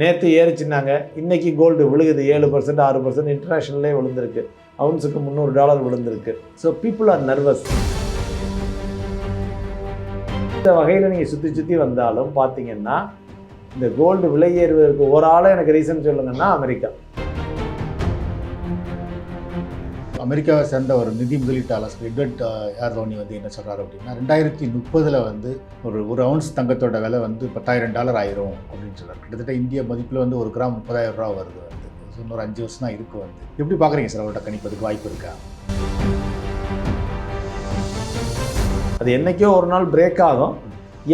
நேற்று ஏறிச்சுனாங்க இன்றைக்கி கோல்டு விழுகுது. ஏழு பர்சன்ட் ஆறு பர்சன்ட் இன்டர்நேஷ்னல்லே விழுந்திருக்கு. அவுன்ஸுக்கு முந்நூறு டாலர் விழுந்திருக்கு. ஸோ பீப்புள் ஆர் நர்வஸ் இந்த வகையில் நீங்கள் சுற்றி சுற்றி வந்தாலும் பார்த்தீங்கன்னா இந்த கோல்டு விலை ஏறுவதற்கு ஒரு ஆளாக எனக்கு ரீசன் சொல்லுங்கன்னா அமெரிக்கா. அமெரிக்காவை சேர்ந்த ஒரு நிதி முதலீட்டாளர் எட்வர்ட் ஏர்லோனி வந்து என்ன சொல்கிறாரு அப்படின்னா ரெண்டாயிரத்தி முப்பதில் வந்து ஒரு ஒரு அவுன்ஸ் தங்கத்தோட விலை வந்து பத்தாயிரம் டாலர் ஆயிரும் அப்படின்னு சொல்கிறார் கிட்டத்தட்ட இந்திய மதிப்பில் வந்து ஒரு கிராம் முப்பதாயிரம் ரூபா வருது வந்து. இன்னொரு அஞ்சு வருஷம் தான் இருக்குது வந்து. எப்படி பார்க்குறீங்க சார் அவர்கிட்ட கணிப்பதுக்கு வாய்ப்பு இருக்கா? அது என்னைக்கோ ஒரு நாள் பிரேக் ஆகும்.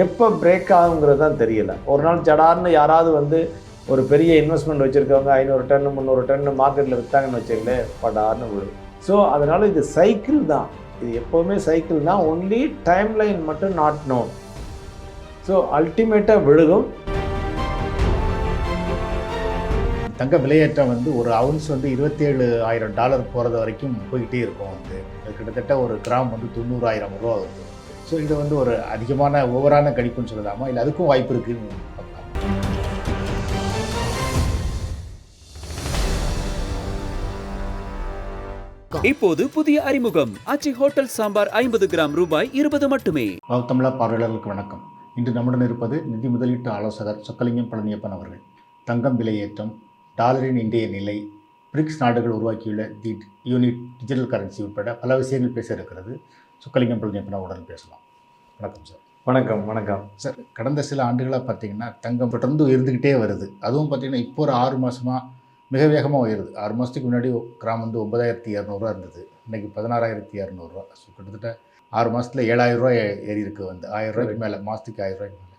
எப்போ பிரேக் ஆகுங்கிறது தான் தெரியல. ஒரு நாள் ஜடார்னு யாராவது வந்து ஒரு பெரிய இன்வெஸ்ட்மெண்ட் வச்சுருக்கவங்க ஐநூறு டன் முந்நூறு டன்னு மார்க்கெட்டில் விற்றாங்கன்னு வச்சுக்கல படார்னு விழுது ஸோ அதனால் இது சைக்கிள் தான். இது எப்போவுமே சைக்கிள் தான். ஒன்லி டைம் லைன் மட்டும் நாட் நோன் ஸோ அல்டிமேட்டாக விழுகும். தங்க விலையேற்றம் வந்து ஒரு அவுன்ஸ் வந்து இருபத்தேழு ஆயிரம் டாலர் போகிறது வரைக்கும் போய்கிட்டே இருக்கும் வந்து. அது கிட்டத்தட்ட ஒரு கிராம் வந்து தொண்ணூறாயிரம் ரூபா வருது ஸோ இது வந்து ஒரு அதிகமான ஓவரான கணிப்புன்னு சொல்லலாமா? இல்லை அதுக்கும் வாய்ப்பு இருக்குன்னு இப்போது புதிய அறிமுகம். அச்சி ஹோட்டல் சாம்பார் ஐம்பது கிராம் ரூபாய் இருபது மட்டுமே. தமிழா பார்வையாளர்களுக்கு வணக்கம். இன்று நம்முடன் இருப்பது நிதி முதலீட்டு ஆலோசகர் சொக்கலிங்கம் பழனியப்பன் அவர்கள். தங்கம் விலையேற்றம் டாலரின் இன்றைய நிலை பிரிக்ஸ் நாடுகள் உருவாக்கியுள்ள தி யூனிட் டிஜிட்டல் கரன்சி உட்பட பல விஷயங்கள் பேச இருக்கிறது. சொக்கலிங்கம் பழனியப்பன் அவருடன் பேசலாம். வணக்கம் சார். வணக்கம் வணக்கம். சார் கடந்த சில ஆண்டுகளாக பார்த்தீங்கன்னா தங்கம் தொடர்ந்து உயர்ந்துக்கிட்டே வருது. அதுவும் பார்த்தீங்கன்னா இப்போ ஒரு ஆறு மாதமாக மிக வேகமாக உயருது. ஆறு மாதத்துக்கு முன்னாடி கிராம் வந்து ஒன்பதாயிரத்தி இரநூறுவா இருந்தது. இன்றைக்கி பதினாறாயிரத்தி இரநூறுவா. ஸோ கிட்டத்தட்ட ஆறு மாதத்தில் ஏழாயிரம் ரூபாய் ஏறி இருக்கு வந்து. ஆயிரம் ரூபாய்க்கு மேலே மாதத்துக்கு ஆயிரம் ரூபாய்க்கு மேலே.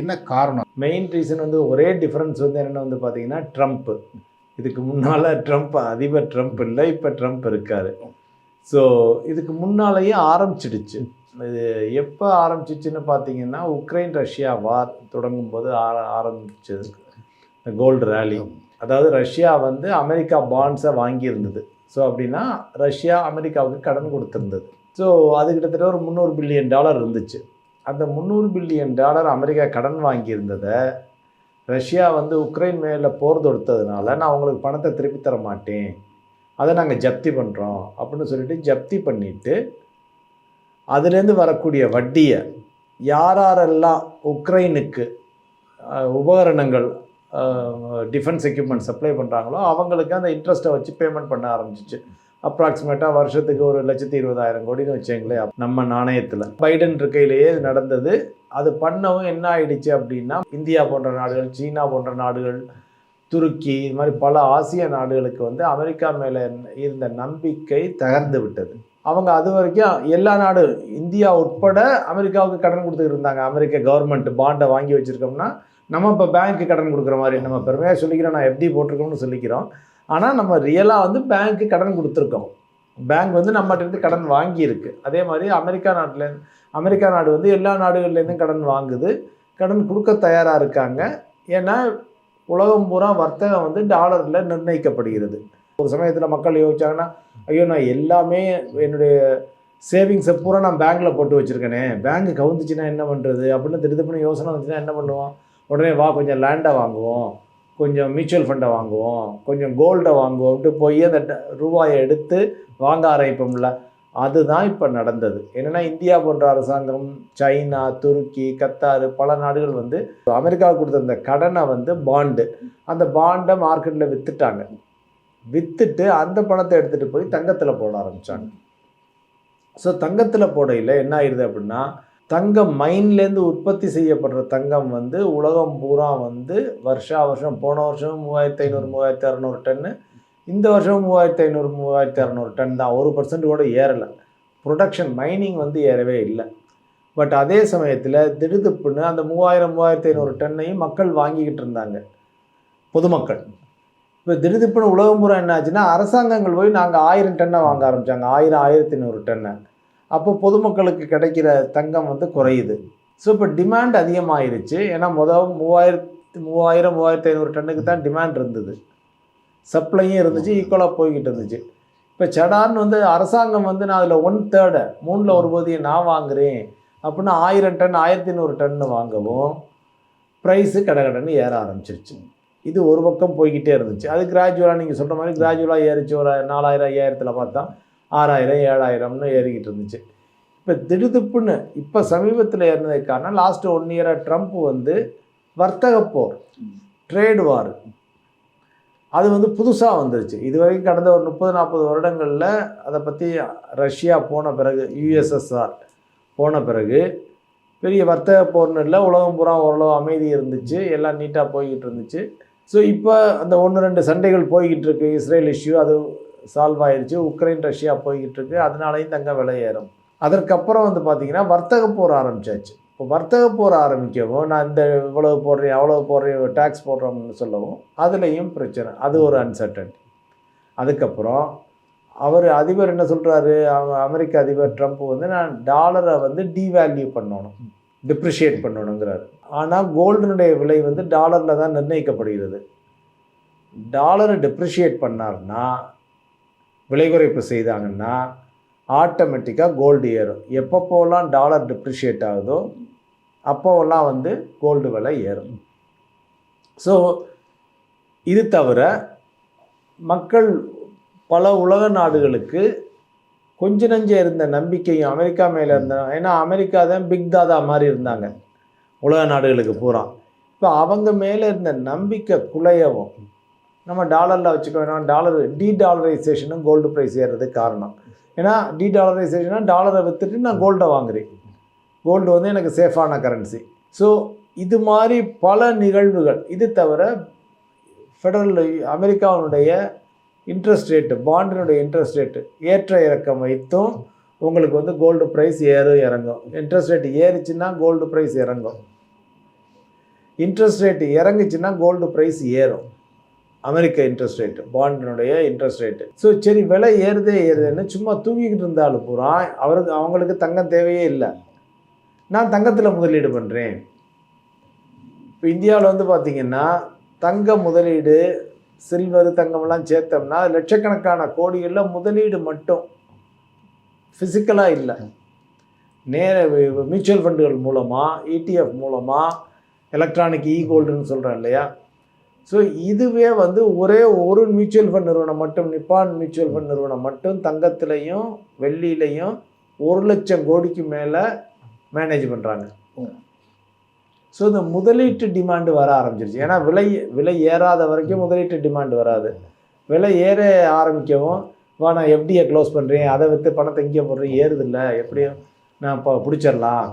என்ன காரணம்? மெயின் ரீசன் வந்து ஒரே டிஃப்ரென்ஸ் வந்து என்னென்ன வந்து பார்த்தீங்கன்னா ட்ரம்ப்பு இதுக்கு முன்னால் ட்ரம்ப் அதிபர் ட்ரம்ப் இல்லை இப்போ ட்ரம்ப் இருக்கார். ஸோ இதுக்கு முன்னாலேயே ஆரம்பிச்சிடுச்சு. இது எப்போ ஆரம்பிச்சிச்சுன்னு பார்த்தீங்கன்னா உக்ரைன் ரஷ்யா வார் தொடங்கும் போது ஆர ஆரம்பிச்சது. இந்த கோல்டு ரேலி அதாவது ரஷ்யா வந்து அமெரிக்கா பாண்ட்ஸை வாங்கியிருந்தது. ஸோ அப்படின்னா ரஷ்யா அமெரிக்காவுக்கு கடன் கொடுத்துருந்தது. ஸோ அது கிட்டத்தட்ட ஒரு முந்நூறு பில்லியன் டாலர் இருந்துச்சு. அந்த முந்நூறு பில்லியன் டாலர் அமெரிக்கா கடன் வாங்கியிருந்ததை ரஷ்யா வந்து உக்ரைன் மேலே போர் தொடுத்ததுனால நான் உங்களுக்கு பணத்தை திருப்பி தர மாட்டேன். அதை நாங்கள் ஜப்தி பண்ணுறோம் அப்படின்னு சொல்லிட்டு ஜப்தி பண்ணிவிட்டு அதுலேருந்து வரக்கூடிய வட்டியை யாரெல்லாம் உக்ரைனுக்கு உபகரணங்கள் டிஃபென்ஸ் எக்யூப்மெண்ட் சப்ளை பண்ணுறாங்களோ அவங்களுக்கு அந்த இன்ட்ரெஸ்ட்டை வச்சு பேமெண்ட் பண்ண ஆரம்பிச்சிச்சு. அப்ராக்சிமேட்டாக வருஷத்துக்கு ஒரு லட்சத்தி இருபதாயிரம் கோடின்னு வச்சுங்களேன் நம்ம நாணயத்தில். பைடன் இருக்கையிலேயே இது நடந்தது. அது பண்ணவும் என்ன ஆயிடுச்சு அப்படின்னா இந்தியா போன்ற நாடுகள் சீனா போன்ற நாடுகள் துருக்கி இது மாதிரி பல ஆசிய நாடுகளுக்கு வந்து அமெரிக்கா மேலே இருந்த நம்பிக்கை தகர்ந்து விட்டது. அவங்க அது வரைக்கும் எல்லா நாடு இந்தியா உட்பட அமெரிக்காவுக்கு கடன் கொடுத்துட்டு இருந்தாங்க. அமெரிக்க கவர்மெண்ட் பாண்டை வாங்கி வச்சுருக்கோம்னா நம்ம இப்போ பேங்க்கு கடன் கொடுக்குற மாதிரி நம்ம பெருமையாக சொல்லிக்கிறோம் நான் எப்படி போட்டிருக்கோம்னு சொல்லிக்கிறோம். ஆனால் நம்ம ரியலாக வந்து பேங்க்கு கடன் கொடுத்துருக்கோம். பேங்க் வந்து நம்மகிட்டருந்து கடன் வாங்கியிருக்கு. அதே மாதிரி அமெரிக்கா நாட்டில் அமெரிக்கா நாடு வந்து எல்லா நாடுகள்லேருந்தும் கடன் வாங்குது. கடன் கொடுக்க தயாராக இருக்காங்க. ஏன்னா உலகம் பூரா வர்த்தகம் வந்து டாலரில் நிர்ணயிக்கப்படுகிறது. ஒரு சமயத்தில் மக்கள் யோசிச்சாங்கன்னா ஐயோ நான் எல்லாமே என்னுடைய சேவிங்ஸை பூரா நான் பேங்க்கில் போட்டு வச்சுருக்கேனே. பேங்க் கவுந்துச்சுன்னா என்ன பண்ணுறது அப்படின்னு திடுதுப்புன்னு யோசனை வந்துச்சுன்னா என்ன பண்ணுவோம்? உடனே வா கொஞ்சம் லேண்டை வாங்குவோம். கொஞ்சம் மியூச்சுவல் ஃபண்டை வாங்குவோம். கொஞ்சம் கோல்டை வாங்குவோம்ட்டு போய் அந்த ட- ரூபாயை எடுத்து வாங்க ஆரம்பிப்போம்ல. அதுதான் இப்போ நடந்தது. என்னென்னா இந்தியா போன்ற அரசாங்கம் சைனா துருக்கி கத்தார் பல நாடுகள் வந்து அமெரிக்காவுக்கு கொடுத்த அந்த கடனை வந்து பாண்டு அந்த பாண்டை மார்க்கெட்டில் விற்றுட்டாங்க விற்றுட்டு அந்த பணத்தை எடுத்துகிட்டு போய் தங்கத்தில் போட ஆரம்பித்தாங்க ஸோ தங்கத்தில் போடையில் என்ன ஆயிடுது அப்படின்னா தங்கம் மைன்லேருந்து உற்பத்தி செய்யப்படுற தங்கம் வந்து உலகம் பூரா வந்து வருஷா வருஷம் போன வருஷம் மூவாயிரத்தி ஐநூறு மூவாயிரத்தி அறநூறு டன்னு. இந்த வருஷம் மூவாயிரத்தி ஐநூறு மூவாயிரத்தி அறநூறு டன் தான். ஒரு பர்சன்ட் கூட ஏறலை. ப்ரொடக்ஷன் மைனிங் வந்து ஏறவே இல்லை. பட் அதே சமயத்தில் திடுதுப்புன்னு அந்த மூவாயிரம் மூவாயிரத்தி ஐநூறு டன்னையும் மக்கள் வாங்கிக்கிட்டு இருந்தாங்க. பொதுமக்கள். இப்போ திடுதிப்புன்னு உலகம் பூரா என்ன ஆச்சுன்னா அரசாங்கங்கள் போய் நாங்கள் ஆயிரம் டன்னை வாங்க ஆரம்பித்தாங்க ஆயிரம் ஆயிரத்தி ஐநூறு டன்னை. அப்போ பொதுமக்களுக்கு கிடைக்கிற தங்கம் வந்து குறையுது. ஸோ இப்போ டிமாண்ட் அதிகமாயிருச்சு. ஏன்னா முதல் மூவாயிரத்து மூவாயிரம் மூவாயிரத்தி ஐநூறு டன்னுக்கு தான் டிமாண்ட் இருந்தது. சப்ளையும் இருந்துச்சு ஈக்குவலாக போய்கிட்டு இருந்துச்சு. இப்போ சடார்னு வந்து அரசாங்கம் வந்து நான் அதில் ஒன் தேர்டை மூணில் ஒரு பகுதியை நான் வாங்குறேன் அப்படின்னா ஆயிரம் டன் ஆயிரத்தி நூறு டன்னு வாங்கவும் ப்ரைஸு கடகடன்னு ஏற ஆரம்பிச்சிருச்சு. இது ஒரு பக்கம் போய்கிட்டே இருந்துச்சு. அது கிராஜுவலாக நீங்கள் சொல்கிற மாதிரி கிராஜுவலாக ஏறிச்சு. ஒரு நாலாயிரம் ஐயாயிரத்தில் பார்த்தா ஆறாயிரம் ஏழாயிரம்னு ஏறிக்கிட்டு இருந்துச்சு. இப்போ திடுதிப்புன்னு இப்போ சமீபத்தில் ஏறினதுக்கான காரணம் லாஸ்ட் ஒன் இயராக ட்ரம்ப் வந்து வர்த்தக போர் ட்ரேட் வார் அது வந்து புதுசாக வந்துருச்சு. இது வரைக்கும் கடந்த ஒரு முப்பது நாற்பது வருடங்களில் அதை பற்றி ரஷ்யா போன பிறகு யுஎஸ்எஸ்ஆர் போன பிறகு பெரிய வர்த்தக போர்னு இல்லை உலகம் பூரா ஓரளவு அமைதி இருந்துச்சு. எல்லாம் நீட்டாக போய்கிட்டு இருந்துச்சு. ஸோ இப்போ அந்த ஒன்று ரெண்டு சண்டைகள் போய்கிட்டு இருக்கு. இஸ்ரேல் இஷ்யூ அது சால்வ் ஆயிடுச்சு உக்ரைன் ரஷ்யா போய்கிட்டு இருக்கு அதனாலையும் தங்க விலை ஏறும். அதற்கப்புறம் வந்து பார்த்திங்கன்னா வர்த்தக போர் ஆரம்பிச்சாச்சு. இப்போ வர்த்தக போர் ஆரம்பிக்கவும் நான் இந்த இவ்வளவு போடுறேன் அவ்வளவு போடுறேன் டேக்ஸ் போடுறோம்னு சொல்லவும் அதுலேயும் பிரச்சனை. அது ஒரு அன்சர்டன்டி அதுக்கப்புறம் அவர் அதிபர் என்ன சொல்கிறாரு அமெரிக்க அதிபர் ட்ரம்ப் வந்து நான் டாலரை வந்து டீவேல்யூ பண்ணணும். டிப்ரிஷியேட் பண்ணணுங்கிறாரு. ஆனால் கோல்டனுடைய விலை வந்து டாலரில் தான் நிர்ணயிக்கப்படுகிறது. டாலரை டிப்ரிஷியேட் பண்ணார்னா விலை குறைப்பு செய்தாங்கன்னா ஆட்டோமேட்டிக்காக கோல்டு ஏறும். எப்பப்போலாம் டாலர் டிப்ரிஷியேட் ஆகுதோ அப்போவெல்லாம் வந்து கோல்டு விலை ஏறும். ஸோ இது தவிர மக்கள் பல உலக நாடுகளுக்கு கொஞ்ச நஞ்சம் இருந்த நம்பிக்கையும் அமெரிக்கா மேலே இருந்த ஏன்னா அமெரிக்கா தான் பிக் தாதா மாதிரி இருந்தாங்க. உலக நாடுகளுக்கு பூரா. இப்போ அவங்க மேலே இருந்த நம்பிக்கை குலையவும் நம்ம டாலரில் வச்சுக்கோ வேணாம் டாலர் டி டாலரைசேஷனும் கோல்டு ப்ரைஸ் ஏறுறதுக்கு காரணம். ஏன்னா டி டாலரைசேஷனாக டாலரை விற்றுட்டு நான் கோல்டை வாங்குறேன். கோல்டு வந்து எனக்கு சேஃபான கரன்சி ஸோ இது மாதிரி பல நிகழ்வுகள். இது தவிர ஃபெடரல் அமெரிக்காவினுடைய இன்ட்ரெஸ்ட் ரேட்டு பாண்டினுடைய இன்ட்ரெஸ்ட் ரேட்டு ஏற்ற இறக்கம் வைத்தும் உங்களுக்கு வந்து கோல்டு ப்ரைஸ் ஏறும் இறங்கும். இன்ட்ரெஸ்ட் ரேட் ஏறிச்சுன்னா கோல்டு ப்ரைஸ் இறங்கும். இன்ட்ரெஸ்ட் ரேட் இறங்குச்சுன்னா கோல்டு ப்ரைஸ் ஏறும். அமெரிக்க இன்ட்ரெஸ்ட் ரேட்டு பாண்டினுடைய இன்ட்ரெஸ்ட் ரேட்டு ஸோ சரி விலை ஏறுதே ஏறுதுன்னு சும்மா தூங்கிக்கிட்டு இருந்தாலும் பூரா அவருக்கு அவங்களுக்கு தங்கம் தேவையே இல்லை. நான் தங்கத்தில் முதலீடு பண்ணுறேன் இப்போ இந்தியாவில் வந்து பார்த்திங்கன்னா தங்க முதலீடு சில்வர் தங்கமெல்லாம் சேர்த்தோம்னா லட்சக்கணக்கான கோடிகளில் முதலீடு மட்டும். ஃபிசிக்கலாக இல்லை. நேர மியூச்சுவல் ஃபண்டுகள் மூலமாக இடிஎஃப் மூலமாக எலக்ட்ரானிக் இ கோல்டுன்னு சொல்கிறேன் இல்லையா? ஸோ இதுவே வந்து ஒரே ஒரு மியூச்சுவல் ஃபண்ட் நிறுவனம் மட்டும் நிப்பான் மியூச்சுவல் ஃபண்ட் நிறுவனம் மட்டும் தங்கத்திலையும் வெள்ளியிலையும் ஒரு லட்சம் கோடிக்கு மேலே மேனேஜ் பண்ணுறாங்க ஸோ இந்த முதலீட்டு டிமாண்டு வர ஆரம்பிச்சிருச்சு. ஏன்னா விலை விலை ஏறாத வரைக்கும் முதலீட்டு டிமாண்டு வராது. விலை ஏற ஆரம்பிக்கவும் வா நான் எஃப்டியை க்ளோஸ் பண்ணுறேன் அதை விற்று பணத்தை இங்கே போடுறேன் ஏறுதில்லை எப்படியும் நான் இப்போ பிடிச்சிடலாம்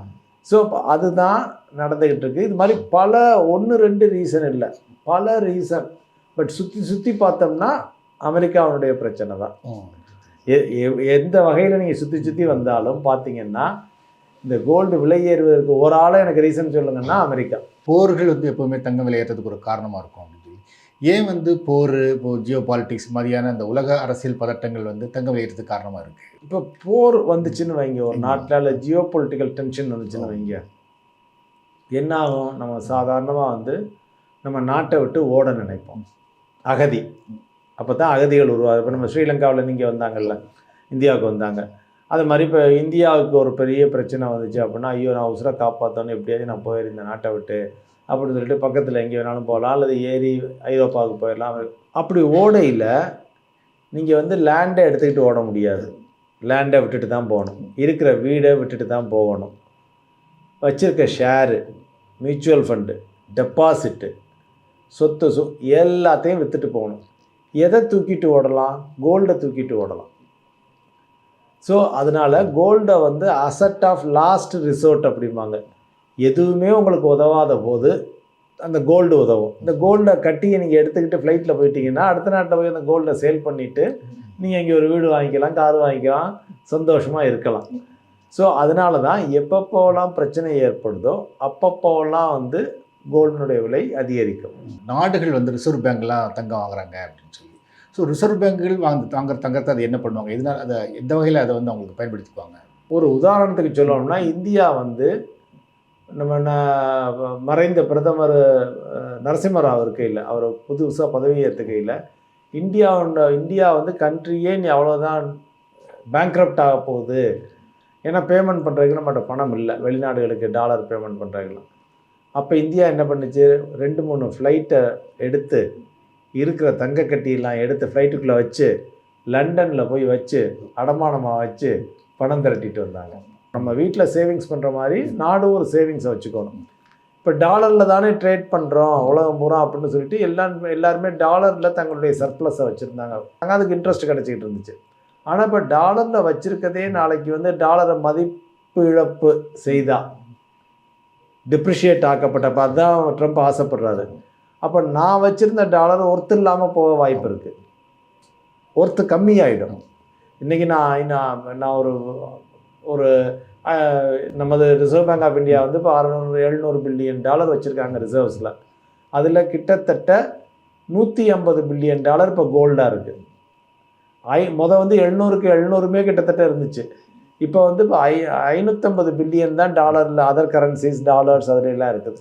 ஸோ அதுதான் நடந்துக்கிட்டு இருக்கு இது மாதிரி பல ஒன்று ரெண்டு ரீசன் இல்லை. பல ரீசன் பட் சுற்றி சுற்றி பார்த்தோம்னா அமெரிக்காவுடைய பிரச்சனை தான். எந்த வகையில் நீங்கள் சுற்றி சுற்றி வந்தாலும் பார்த்தீங்கன்னா இந்த கோல்டு விலை ஏறுவதற்கு ஒரு ஆளை எனக்கு ரீசன் சொல்லுங்கன்னா அமெரிக்கா. போர்கள் வந்து எப்போவுமே தங்கம் விலை ஏற்றதுக்கு ஒரு காரணமாக இருக்கும். ஏன் வந்து போர் இப்போ ஜியோ பாலிட்டிக்ஸ் மாதிரியான இந்த உலக அரசியல் பதட்டங்கள் வந்து தங்கம் விலை ஏற்றதுக்கு காரணமாக இருக்குது இப்போ போர் வந்துச்சுன்னு வைங்க ஒரு நாட்டில் ஜியோ பொலிட்டிக்கல் டென்ஷன் வந்துச்சுன்னு வைங்க. என்ன ஆகும்? நம்ம சாதாரணமாக வந்து நம்ம நாட்டை விட்டு ஓட நினைப்போம். அகதி. அப்போ தான் அகதிகள் உருவாது இப்போ நம்ம ஸ்ரீலங்காவில் நீங்கள் வந்தாங்கல்ல இந்தியாவுக்கு வந்தாங்க. அது மாதிரி இப்போ இந்தியாவுக்கு ஒரு பெரிய பிரச்சனை வந்துச்சு அப்படின்னா ஐயோ நான் உசுரை காப்பாற்றணும் எப்படியாவது நான் போயிருந்தேன் நாட்டை விட்டு. அப்படின்னு சொல்லிட்டு பக்கத்தில் எங்கே வேணாலும் போகலாம். அல்லது ஏறி ஐரோப்பாவுக்கு போயிடலாம். அப்படி ஓடையில் நீங்கள் வந்து லேண்டை எடுத்துக்கிட்டு ஓட முடியாது. லேண்டை விட்டுட்டு தான் போகணும். இருக்கிற வீடை விட்டுட்டு தான் போகணும். வச்சுருக்க ஷேரு மியூச்சுவல் ஃபண்டு டெபாசிட்டு சொத்து சொ எல்லாத்தையும் விற்றுட்டு போகணும். எதை தூக்கிட்டு ஓடலாம்? கோல்டை தூக்கிட்டு ஓடலாம். ஸோ அதனால் கோல்டை வந்து அசட் ஆஃப் லாஸ்ட் ரிசோர்ட் அப்படிம்பாங்க. எதுவுமே உங்களுக்கு உதவாத போது அந்த கோல்டு உதவும். இந்த கோல்டை கட்டியை நீங்கள் எடுத்துக்கிட்டு ஃப்ளைட்டில் போயிட்டீங்கன்னா அடுத்த நாட்டில் போய் அந்த கோல்டை சேல் பண்ணிவிட்டு நீங்கள் இங்கே ஒரு வீடு வாங்கிக்கலாம் கார் வாங்கிக்கலாம் சந்தோஷமாக இருக்கலாம். ஸோ அதனால தான் எப்பப்போலாம் பிரச்சனை ஏற்படுதோ அப்பப்போலாம் வந்து கோல்டினுடைய விலை அதிகரிக்கும். நாடுகள் வந்து ரிசர்வ் பேங்க்லாம் தங்கம் வாங்குறாங்க அப்படின்னு சொல்லி. ஸோ ரிசர்வ் பேங்குகள் வாங்க வாங்குற தங்கத்தை அது என்ன பண்ணுவாங்க? இதனால் அதை எந்த வகையில் அதை வந்து அவங்களுக்கு பயன்படுத்திக்குவாங்க? ஒரு உதாரணத்துக்கு சொல்லணும்னா இந்தியா வந்து நம்ம மறைந்த பிரதமர் நரசிம்மராவ் இருக்கையில் அவர் புதுசாக பதவி ஏற்றுக்கையில் இந்தியாவோட இந்தியா வந்து கண்ட்ரியே நீ அவ்வளோதான் பேங்க்ரப்ட் ஆக போகுது. ஏன்னா பேமெண்ட் பண்ணுறதுக்கு நம்மகிட்ட பணம் இல்லை. வெளிநாடுகளுக்கு டாலர் பேமெண்ட் பண்ணுறதுக்குலாம் அப்போ இந்தியா என்ன பண்ணுச்சு? ரெண்டு மூணு ஃப்ளைட்டை எடுத்து இருக்கிற தங்க கட்டியெல்லாம் எடுத்து ஃப்ளைட்டுக்குள்ளே வச்சு லண்டனில் போய் வச்சு அடமானமாக வச்சு பணம் திரட்டிட்டு வந்தாங்க. நம்ம வீட்டில் சேவிங்ஸ் பண்ணுற மாதிரி நாடும் ஒரு சேவிங்ஸை வச்சுக்கணும். இப்போ டாலரில் தானே ட்ரேட் பண்ணுறோம் உலகம் பூரா அப்படின்னு சொல்லிட்டு எல்லாருமே எல்லாருமே டாலரில் தங்களுடைய சர்ப்ளஸை வச்சுருந்தாங்க. அங்கே அதுக்கு இன்ட்ரெஸ்ட் கிடச்சிக்கிட்டு இருந்துச்சு. ஆனால் இப்போ டாலரில் வச்சுருக்கதே நாளைக்கு வந்து டாலரை மதிப்பு இழப்பு செய்தா. டிப்ரிஷியேட் ஆக்கப்பட்டப்ப அதுதான் ட்ரம்ப் ஆசைப்படுறாரு. அப்போ நான் வச்சுருந்த டாலர் ஒர்த்து இல்லாமல் போக வாய்ப்பு இருக்குது ஒர்த்து கம்மியாயிடும். இன்றைக்கி நான் நான் நான் ஒரு ஒரு நமது ரிசர்வ் பேங்க் ஆஃப் இந்தியா வந்து இப்போ அறநூறு எழுநூறு பில்லியன் டாலர் வச்சுருக்காங்க ரிசர்வ்ஸில் அதில் கிட்டத்தட்ட நூற்றி ஐம்பது பில்லியன் டாலர் இப்போ கோல்டாக இருக்குது ஐ மொதல் வந்து எழுநூறுக்கு எழுநூறுமே கிட்டத்தட்ட இருந்துச்சு. இப்போ வந்து இப்போ ஐ ஐநூற்றம்பது பில்லியன் தான் டாலரில் அதர் கரன்சிஸ் டாலர்ஸ் அதிலெல்லாம் இருக்குது.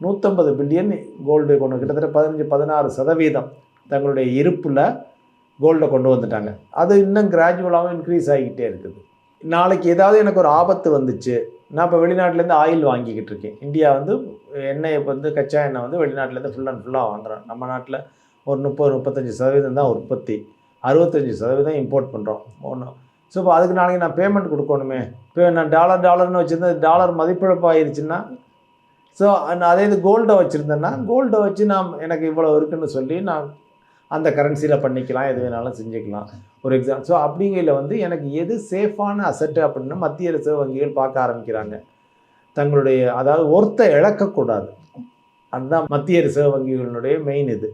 நூற்றம்பது பில்லியன் கோல்டு கொண்டு கிட்டத்தட்ட பதினஞ்சு பதினாறு சதவீதம் தங்களுடைய இருப்பில் கோல்டை கொண்டு வந்துட்டாங்க. அது இன்னும் கிராஜுவலாகவும் இன்க்ரீஸ் ஆகிக்கிட்டே இருக்குது. நாளைக்கு ஏதாவது எனக்கு ஒரு ஆபத்து வந்துச்சு நான் இப்போ வெளிநாட்டிலேருந்து ஆயில் வாங்கிக்கிட்டு இருக்கேன். இந்தியா வந்து எண்ணெயை வந்து கச்சா எண்ணெய் வந்து வெளிநாட்டிலேருந்து ஃபுல் அண்ட் ஃபுல்லாக வாங்குறோம் நம்ம நாட்டில் ஒரு முப்பது முப்பத்தஞ்சு சதவீதம் தான் உற்பத்தி. அறுபத்தஞ்சி சதவீதம் இம்போர்ட் பண்ணுறோம் ஒன்று ஸோ இப்போ அதுக்கு நாளைக்கு நான் பேமெண்ட் கொடுக்கணுமே. இப்போ நான் டாலர் டாலர்னு வச்சுருந்தேன் டாலர் மதிப்பிழப்பு ஆயிடுச்சுன்னா ஸோ அதே இது கோல்டை வச்சுருந்தேன்னா கோல்டை வச்சு நான் எனக்கு இவ்வளோ இருக்குன்னு சொல்லி நான் அந்த கரன்சியில் பண்ணிக்கலாம் எது வேணாலும் செஞ்சுக்கலாம். ஒரு எக்ஸாம் ஸோ அப்படிங்கையில் வந்து எனக்கு எது சேஃபான அசட்டு அப்படின்னு மத்திய ரிசர்வ் வங்கிகள் பார்க்க ஆரம்பிக்கிறாங்க. தங்களுடைய அதாவது ஒருத்த இழக்கக்கூடாது. அதுதான் மத்திய ரிசர்வ் வங்கிகளுடைய மெயின் இது.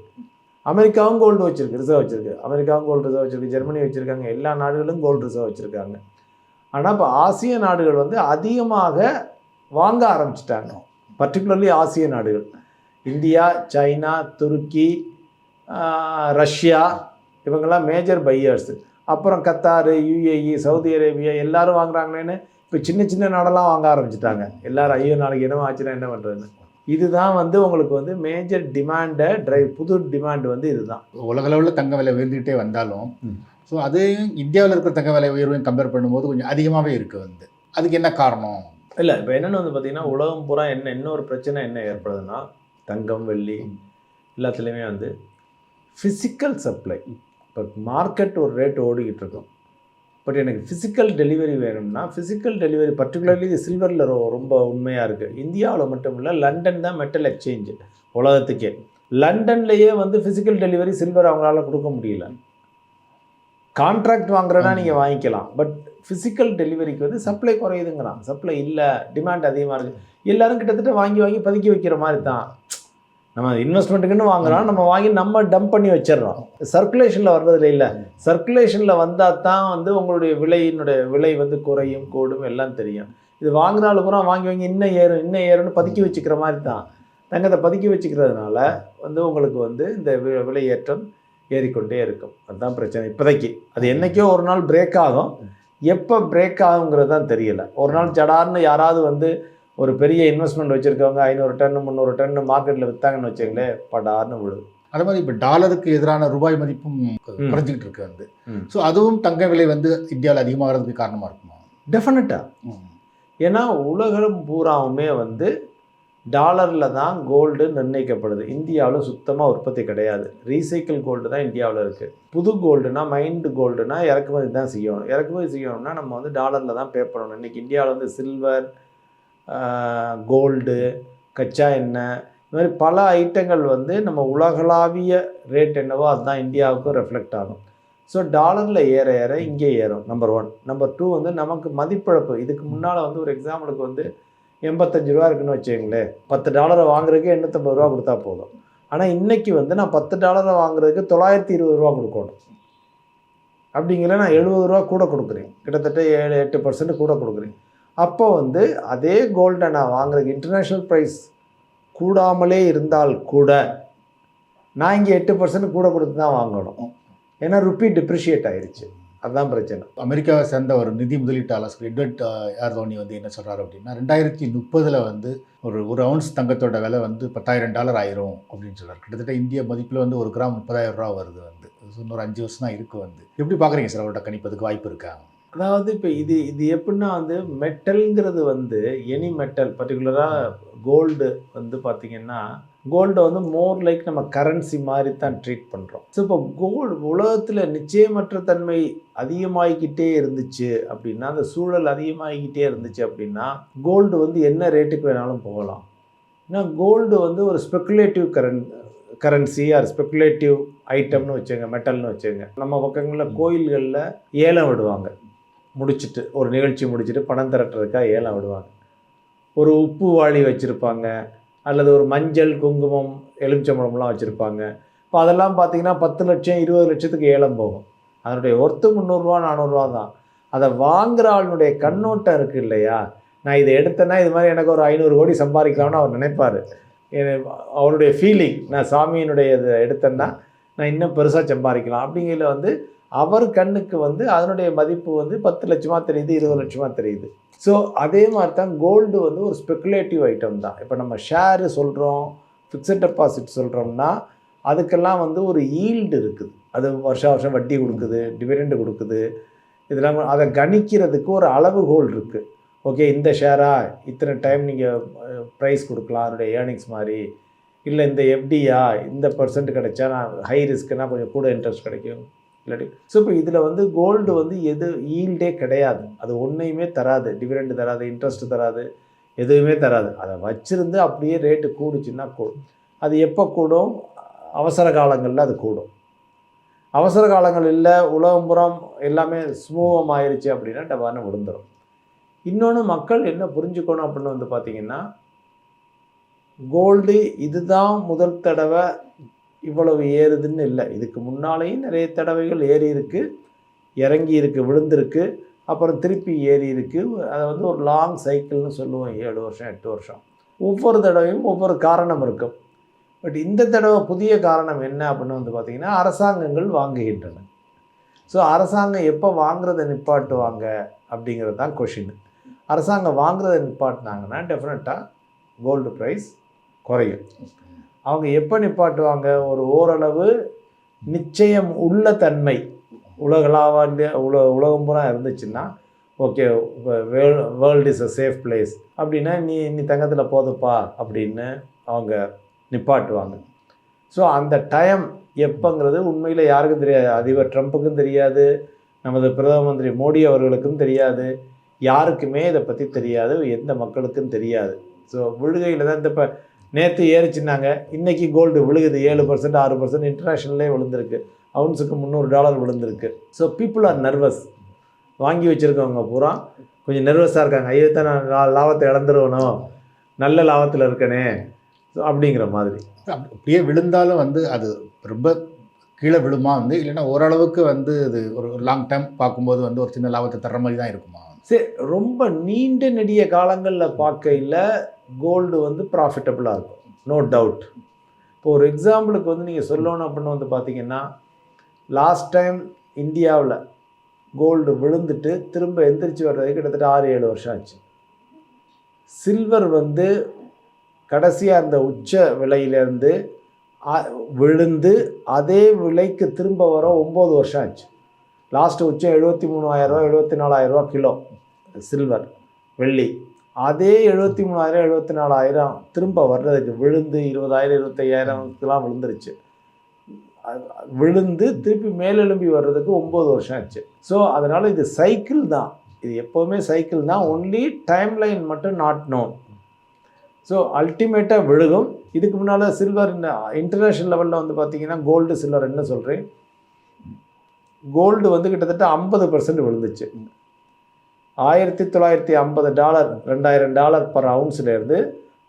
அமெரிக்காவும் கோல்டு வச்சுருக்கு ரிசர்வ் வச்சுருக்கு. அமெரிக்காவும் கோல்டு ரிசர்வ் வச்சுருக்கு ஜெர்மனி வச்சுருக்காங்க. எல்லா நாடுகளும் கோல்டு ரிசர்வ் வச்சுருக்காங்க. ஆனால் இப்போ ஆசிய நாடுகள் வந்து அதிகமாக வாங்க ஆரம்பிச்சிட்டாங்க. பர்டிகுலர்லி ஆசிய நாடுகள். இந்தியா சைனா துருக்கி ரஷ்யா இவங்கெல்லாம் மேஜர் பையர்ஸ் அப்புறம் கத்தாரு யுஏஇ சவுதி அரேபியா எல்லாரும் வாங்குறாங்களேன்னு இப்போ சின்ன சின்ன நாடெல்லாம் வாங்க ஆரம்பிச்சிட்டாங்க. எல்லாரும் ஐயோ நாளைக்கு என்ன ஆச்சுன்னா என்ன பண்ணுறதுன்னு இதுதான் வந்து உங்களுக்கு வந்து மேஜர் டிமாண்டை டிரைவ் புது டிமாண்ட் வந்து இதுதான். உலகளவில் தங்க விலை உயர்ந்துகிட்டே வந்தாலும். ஸோ அது இந்தியாவில் இருக்கிற தங்க விலை உயர்வையும் கம்பேர் பண்ணும்போது கொஞ்சம் அதிகமாகவே இருக்குது வந்து. அதுக்கு என்ன காரணம்? இல்லை இப்போ என்னென்னு வந்து பார்த்தீங்கன்னா உலகம் பூரா என்ன இன்னொரு பிரச்சனை என்ன ஏற்படுதுன்னா தங்கம் வெள்ளி எல்லாத்துலேயுமே வந்து ஃபிசிக்கல் சப்ளை இப்போ மார்க்கெட் ஒரு ரேட் ஓடிக்கிட்டு இருக்கும். பட் எனக்கு ஃபிசிக்கல் டெலிவரி வேணும்னா ஃபிசிக்கல் டெலிவரி பர்டிகுலர்லி இது சில்வரில் ரொம்ப உண்மையாக இருக்குது இந்தியாவில் மட்டும் இல்லை லண்டன் தான் மெட்டல் எக்ஸ்சேஞ்சு உலகத்துக்கே. லண்டன்லேயே வந்து ஃபிசிக்கல் டெலிவரி சில்வர் அவங்களால கொடுக்க முடியல. கான்ட்ராக்ட் வாங்குறேன்னா நீங்கள் வாங்கிக்கலாம். பட் ஃபிசிக்கல் டெலிவரிக்கு வந்து சப்ளை குறையுதுங்கிறான். சப்ளை இல்லை டிமாண்ட் அதிகமாக இருக்குது எல்லாரும் கிட்டத்தட்ட வாங்கி வாங்கி பதுக்கி வைக்கிற மாதிரி தான். நம்ம இன்வெஸ்ட்மெண்ட்டுக்குன்னு வாங்குறோம் நம்ம வாங்கி நம்ம டம்ப் பண்ணி வச்சிடுறோம். சர்க்குலேஷனில் வர்றதுல இல்லை. சர்க்குலேஷனில் வந்தால் தான் வந்து உங்களுடைய விலையினுடைய விலை வந்து குறையும் கூடும் எல்லாம் தெரியும். இது வாங்குனாலும் பூரா வாங்கி வாங்கி இன்னும் ஏறும் இன்னும் ஏறும்னு பதுக்கி வச்சுக்கிற மாதிரி தான். தங்கத்தை பதுக்கி வச்சுக்கிறதுனால வந்து உங்களுக்கு வந்து இந்த வி- விலையேற்றம் ஏறிக்கொண்டே இருக்கும். அதுதான் பிரச்சனை. இப்போதைக்கு அது என்னைக்கோ ஒரு நாள் பிரேக் ஆகும். எப்போ பிரேக் ஆகுங்கிறது தான் தெரியல. ஒரு நாள் ஜடார்னு யாராவது வந்து ஒரு பெரிய இன்வெஸ்ட்மெண்ட் வச்சுருக்கவங்க ஐநூறு டன்னு முந்நூறு டன்னு மார்க்கெட்டில் விற்றாங்கன்னு வச்சுங்களேன் படார்னு விழுது. அதே மாதிரி இப்போ டாலருக்கு எதிரான ரூபாய் மதிப்பும். குறைஞ்சிக்கிட்டு இருக்கு வந்து. ஸோ அதுவும் தங்க விலை வந்து இந்தியாவில் அதிகமாகிறதுக்கு காரணமாக இருக்குமா? டெஃபினட்டாக ஏன்னா உலகம் பூராவுமே வந்து டாலரில் தான் கோல்டு நிர்ணயிக்கப்படுது. இந்தியாவில் சுத்தமாக உற்பத்தி கிடையாது. ரீசைக்கிள் கோல்டு தான் இந்தியாவில் இருக்குது புது கோல்டுனா மைண்டு கோல்டுனா இறக்குமதி தான் செய்யணும். இறக்குமதி செய்யணும்னா நம்ம வந்து டாலரில் தான் பே பண்ணணும். இன்றைக்கி இந்தியாவில் வந்து சில்வர் கோல்டு கச்சா எண்ணெய் இது மாதிரி பல ஐட்டங்கள் வந்து நம்ம உலகளாவிய ரேட் என்னவோ அதுதான் இந்தியாவுக்கும் ரெஃப்ளெக்ட் ஆகும். ஸோ டாலரில் ஏற ஏற இங்கே ஏறும் நம்பர் ஒன் நம்பர் டூ வந்து நமக்கு மதிப்பிழப்பு. இதுக்கு முன்னால் வந்து ஒரு எக்ஸாம்பிளுக்கு வந்து எண்பத்தஞ்சு ரூபா இருக்குன்னு வச்சுங்களேன் பத்து டாலரை வாங்குறதுக்கு எண்ணூற்றம்பது ரூபா கொடுத்தா போதும். ஆனால் இன்றைக்கி வந்து நான் பத்து டாலரை வாங்குறதுக்கு தொள்ளாயிரத்தி இருபது ரூபா கொடுக்கணும். அப்படிங்கிற நான் எழுபது ரூபா கூட கொடுக்குறேன். கிட்டத்தட்ட ஏழு எட்டு பர்சன்ட் கூட கொடுக்குறேன். அப்போ வந்து அதே கோல்டை நான் வாங்குறதுக்கு இன்டர்நேஷ்னல் ப்ரைஸ் கூடாமலே இருந்தால் கூட நான் இங்கே எட்டு பர்சன்ட் கூட கொடுத்து தான் வாங்கணும். ஏன்னா ருப்பி டிப்ரிஷியேட் ஆயிடுச்சு அதுதான் பிரச்சனை. அமெரிக்காவை சேர்ந்த ஒரு நிதி முதலீட்டாளர் எட்வர்ட் ஏர்தோனி வந்து என்ன சொல்கிறார் அப்படின்னா ரெண்டாயிரத்தி முப்பதில் வந்து ஒரு ஒரு அவுன்ஸ் தங்கத்தோட விலை வந்து பத்தாயிரம் டாலர் ஆயிரும் அப்படின்னு சொல்கிறார் கிட்டத்தட்ட இந்திய மதிப்பில் வந்து ஒரு கிராம் முப்பதாயிரம் ரூபா வருது வந்து. இன்னொரு அஞ்சு வருஷம் தான் இருக்குது வந்து. எப்படி பார்க்குறீங்க சார் அவரோட கணிப்பதுக்கு வாய்ப்பு இருக்காங்க அதாவது இப்போ இது இது எப்படின்னா வந்து மெட்டல்ங்கிறது வந்து எனி மெட்டல் பர்டிகுலராக கோல்டு வந்து பார்த்திங்கன்னா கோல்டை வந்து மோர் லைக் நம்ம கரன்சி மாதிரி தான் ட்ரீட் பண்ணுறோம் ஸோ இப்போ கோல்டு உலகத்தில் நிச்சயமற்ற தன்மை அதிகமாகிக்கிட்டே இருந்துச்சு அப்படின்னா அந்த சூழல் அதிகமாகிக்கிட்டே இருந்துச்சு அப்படின்னா கோல்டு வந்து என்ன ரேட்டுக்கு வேணாலும் போகலாம். ஏன்னா கோல்டு வந்து ஒரு speculative Karan currency or speculative ஐட்டம்னு வச்சுங்க மெட்டல்னு வச்சுங்க நம்ம பக்கங்களில் கோயில்களில் ஏலம் விடுவாங்க. முடிச்சிட்டு ஒரு நிகழ்ச்சி முடிச்சுட்டு பணம் திரட்டுறதுக்காக ஏலம் விடுவாங்க. ஒரு உப்பு வாளி வச்சுருப்பாங்க அல்லது ஒரு மஞ்சள் குங்குமம் எலுமிச்சம்பழம்லாம் வச்சுருப்பாங்க. இப்போ அதெல்லாம் பார்த்தீங்கன்னா பத்து லட்சம் இருபது லட்சத்துக்கு ஏலம் போகும். அதனுடைய ஒர்த்து முந்நூறுரூவா நானூறுரூவா தான். அதை வாங்குற ஆளுடைய கண்ணோட்டம் இருக்குது இல்லையா? நான் இதை எடுத்தேன்னா இது மாதிரி எனக்கு ஒரு ஐநூறு கோடி சம்பாதிக்கலாம்னு அவர் நினைப்பார். அவருடைய ஃபீலிங் நான் சாமியினுடைய இதை எடுத்தேன்னா நான் இன்னும் பெருசாக சம்பாதிக்கலாம். அப்படிங்கிறத வந்து அவர் கண்ணுக்கு வந்து அதனுடைய மதிப்பு வந்து பத்து லட்சமாக தெரியுது இருபது லட்சமாக தெரியுது. ஸோ அதே மாதிரி தான் கோல்டு வந்து ஒரு ஸ்பெக்குலேட்டிவ் ஐட்டம் தான். இப்போ நம்ம ஷேரு சொல்கிறோம் ஃபிக்ஸட் டெபாசிட் சொல்கிறோம்னா அதுக்கெல்லாம் வந்து ஒரு ஈல்டு இருக்குது. அது வருஷம் வருஷம் வட்டி கொடுக்குது டிவிடெண்டு கொடுக்குது. இதெல்லாம் அதை கணிக்கிறதுக்கு ஒரு அளவுகோல் இருக்குது ஓகே இந்த ஷேரா இத்தனை டைம் நீங்கள் ப்ரைஸ் கொடுக்கலாம் அதனுடைய ஏர்னிங்ஸ் மாதிரி. இல்லை இந்த எஃப்டியா இந்த பர்சன்ட் கிடைச்சா நான் ஹை ரிஸ்க்குனா கொஞ்சம் கூட இன்ட்ரெஸ்ட் கிடைக்கும். இல்லாட்டி ஸோ இப்போ இதில் வந்து கோல்டு வந்து எது ஈல்டே கிடையாது. அது ஒன்றையுமே தராது. டிவிடெண்ட் தராது இன்ட்ரெஸ்ட் தராது எதுவுமே தராது. அதை வச்சிருந்து அப்படியே ரேட்டு கூடுச்சுன்னா கூடும். அது எப்போ கூடும்? அவசர காலங்களில் அது கூடும். அவசர காலங்கள் இல்லை உலகம் புறம் எல்லாமே ஸ்மூவம் ஆயிடுச்சு அப்படின்னா டபான்னு விழுந்துடும் இன்னொன்று மக்கள் என்ன புரிஞ்சுக்கணும் அப்படின்னு வந்து பார்த்திங்கன்னா கோல்டு இதுதான் முதல் தடவை இவ்வளவு ஏறுதுன்னு இல்லை. இதுக்கு முன்னாலேயும் நிறைய தடவைகள் ஏறி இருக்கு இறங்கி இருக்கு விழுந்திருக்கு. அப்புறம் திருப்பி ஏறி இருக்கு. அதை வந்து ஒரு லாங் சைக்கிள்னு சொல்லுவோம். ஏழு வருஷம் எட்டு வருஷம். ஒவ்வொரு தடவையும் ஒவ்வொரு காரணம் இருக்கும். பட் இந்த தடவை புதிய காரணம் என்ன அப்படின்னு வந்து பார்த்திங்கன்னா அரசாங்கங்கள் வாங்குகின்றன. ஸோ அரசாங்கம் எப்போ வாங்குறதை நிப்பாட்டுவாங்க அப்படிங்கிறது தான் கொஷின் அரசாங்கம் வாங்குறதை நிப்பாட்டினாங்கன்னா டெஃபினட்டாக கோல்டு ப்ரைஸ் குறையும். அவங்க எப்போ நிப்பாட்டுவாங்க? ஒரு ஓரளவு நிச்சயம் உள்ள தன்மை. உலகளாவிய உல உலகம் பூரா இருந்துச்சுன்னா okay world is a safe place. அப்படின்னா நீ நீ தங்கத்தில் போதுப்பா அப்படின்னு அவங்க நிப்பாட்டுவாங்க. ஸோ அந்த டைம் எப்போங்கிறது உண்மையில் யாருக்கும் தெரியாது. அதிபர் ட்ரம்ப்புக்கும் தெரியாது. நமது பிரதம மந்திரி மோடி அவர்களுக்கும் தெரியாது. யாருக்குமே இதை பற்றி தெரியாது. எந்த மக்களுக்கும் தெரியாது. ஸோ விழுகையில் தான் இந்த இப்போ நேற்று ஏறிச்சுன்னாங்க இன்றைக்கி கோல்டு விழுகுது ஏழு பர்சன்ட் ஆறு பர்சன்ட் இன்டர்நேஷ்னல்லே விழுந்திருக்கு. அவுன்ஸுக்கு முந்நூறு டாலர் விழுந்திருக்கு. ஸோ பீப்புள் ஆர் நர்வஸ் வாங்கி வச்சுருக்கவங்க பூரா கொஞ்சம் நர்வஸாக இருக்காங்க. ஐயோ தான் நான் லாபத்தை இழந்துருவனோ நல்ல லாபத்தில் இருக்கனே. ஸோ அப்படிங்கிற மாதிரி. அப்ப- அப்படியே விழுந்தாலும் வந்து அது ரொம்ப கீழே விழுமா வந்து இல்லைன்னா ஓரளவுக்கு வந்து அது ஒரு லாங் டைம் பார்க்கும்போது வந்து ஒரு சின்ன லாபத்தை தர்ற மாதிரி தான் இருக்குமா? சரி ரொம்ப நீண்ட நெடிய காலங்களில் பார்க்கையில் கோல்டு வந்து ப்ராஃபிட்டபுளாக இருக்கும். நோ டவுட் இப்போ ஒரு எக்ஸாம்பிளுக்கு வந்து நீங்கள் சொல்லணும் அப்படின்னு வந்து பார்த்தீங்கன்னா லாஸ்ட் டைம் இந்தியாவில் கோல்டு விழுந்துட்டு திரும்ப எந்திரிச்சு வர்றதுக்கு கிட்டத்தட்ட ஆறு ஏழு வருஷம் ஆச்சு. சில்வர் வந்து கடைசியாக இருந்த உச்ச விலையிலேருந்து விழுந்து அதே விலைக்கு திரும்ப வர ஒம்பது வருஷம் ஆச்சு. லாஸ்ட்டு உச்சம் எழுபத்தி மூணாயிரரூவா எழுபத்தி நாலாயிரரூவா கிலோ. சில்வர் வெள்ளி. அதே எழுபத்தி மூணாயிரம் எழுபத்தி நாலாயிரம் திரும்ப வர்றதுக்கு விழுந்து இருபதாயிரம் இருபத்தையாயிரத்துலாம் விழுந்துருச்சு. அது- விழுந்து திருப்பி மேலெலும்பி வர்றதுக்கு ஒம்பது வருஷம் ஆச்சு. ஸோ அதனால் இது சைக்கிள் தான். இது எப்போவுமே சைக்கிள் தான். ஒன்லி டைம் லைன் மட்டும் நாட் நோன் ஸோ அல்டிமேட்டாக விழுகும். இதுக்கு முன்னால் சில்வர் இன்டர்நேஷ்னல் லெவலில் வந்து பார்த்தீங்கன்னா கோல்டு சில்வர் என்ன சொல்கிறேன் கோல்டு வந்து கிட்டத்தட்ட ஐம்பது பர்சன்ட் விழுந்துச்சு. ஆயிரத்தி தொள்ளாயிரத்தி ஐம்பது டாலர் ரெண்டாயிரம் டாலர் பர் அவுன்ஸ்லேருந்து